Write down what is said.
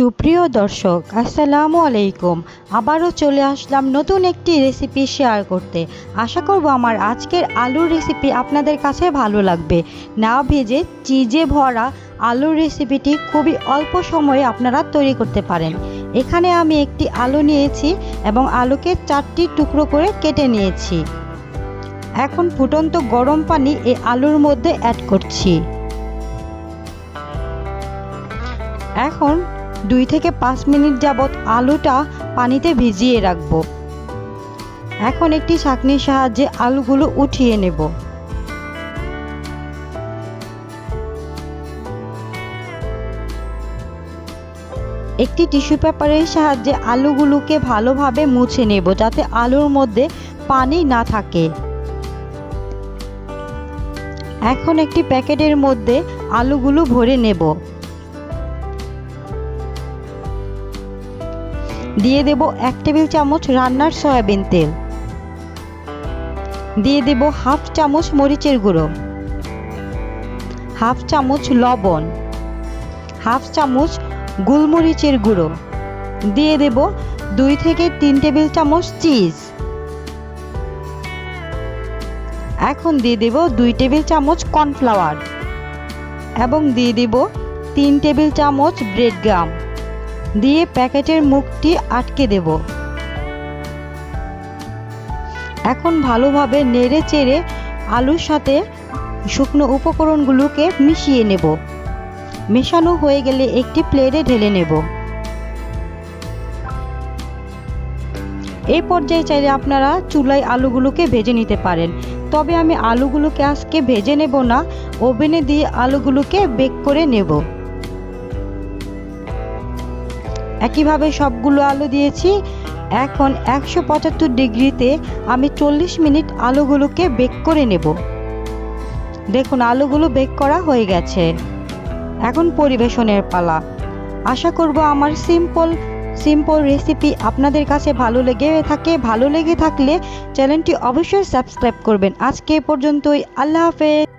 সুপ্রিয় দর্শক, আসসালামু আলাইকুম। আবারও চলে আসলাম নতুন একটি রেসিপি শেয়ার করতে। আশা করব আমার আজকের আলুর রেসিপি আপনাদের কাছে ভালো লাগবে। না ভেজে চিজে ভরা আলুর রেসিপিটি খুবই অল্প সময়ে আপনারা তৈরি করতে পারেন। এখানে আমি একটি আলু নিয়েছি এবং আলুকে চারটি টুকরো করে কেটে নিয়েছি। এখন ফুটন্ত গরম পানি এই আলুর মধ্যে অ্যাড করছি। এখন দুই থেকে পাঁচ মিনিট যাবৎ আলুটা পানিতে ভিজিয়ে রাখব। এখন একটি ছাঁকনির সাহায্যে আলুগুলো উঠিয়ে নেব। একটি টিস্যু পেপারের সাহায্যে আলুগুলোকে ভালোভাবে মুছে নেব যাতে আলুর মধ্যে পানি না থাকে। এখন একটি প্যাকেটের মধ্যে আলুগুলো ভরে নেব। দিয়ে দেব এক টেবিল চামচ রান্নার সয়াবিন তেল। দিয়ে দেব হাফ চামচ মরিচের গুঁড়ো। হাফ চামচ লবণ। হাফ চামচ গোলমরিচের গুঁড়ো। দিয়ে দেব দুই থেকে তিন টেবিল চামচ চিজ। এখন দিয়ে দেব দুই টেবিল চামচ কর্নফ্লাওয়ার। এবং দিয়ে দেব তিন টেবিল চামচ ব্রেড গ্রাম। দিয়ে প্যাকেটের মুখটি আটকে দেব। এখন ভালোভাবে নেড়ে চেড়ে আলুর সাথে শুকনো উপকরণগুলোকে মিশিয়ে নেব। মেশানো হয়ে গেলে একটি প্লেটে ঢেলে নেব। এই পর্যায়ে চাইলে আপনারা চুলায় আলুগুলোকে ভেজে নিতে পারেন। তবে আমি আলুগুলোকে আজকে ভেজে নেব না, ওভেনে দিয়ে আলুগুলোকে বেক করে নেব। একইভাবে সবগুলো আলু দিয়েছি। এখন একশো পঁচাত্তর ডিগ্রিতে আমি চল্লিশ মিনিট আলুগুলোকে বেক করে নেব। দেখুন, আলুগুলো বেক করা হয়ে গেছে। এখন পরিবেশনের পালা। আশা করব আমার সিম্পল সিম্পল রেসিপি আপনাদের কাছে ভালো লেগে থাকে। ভালো লেগে থাকলে চ্যানেলটি অবশ্যই সাবস্ক্রাইব করবেন। আজকে পর্যন্তই। আল্লাহ হাফেজ।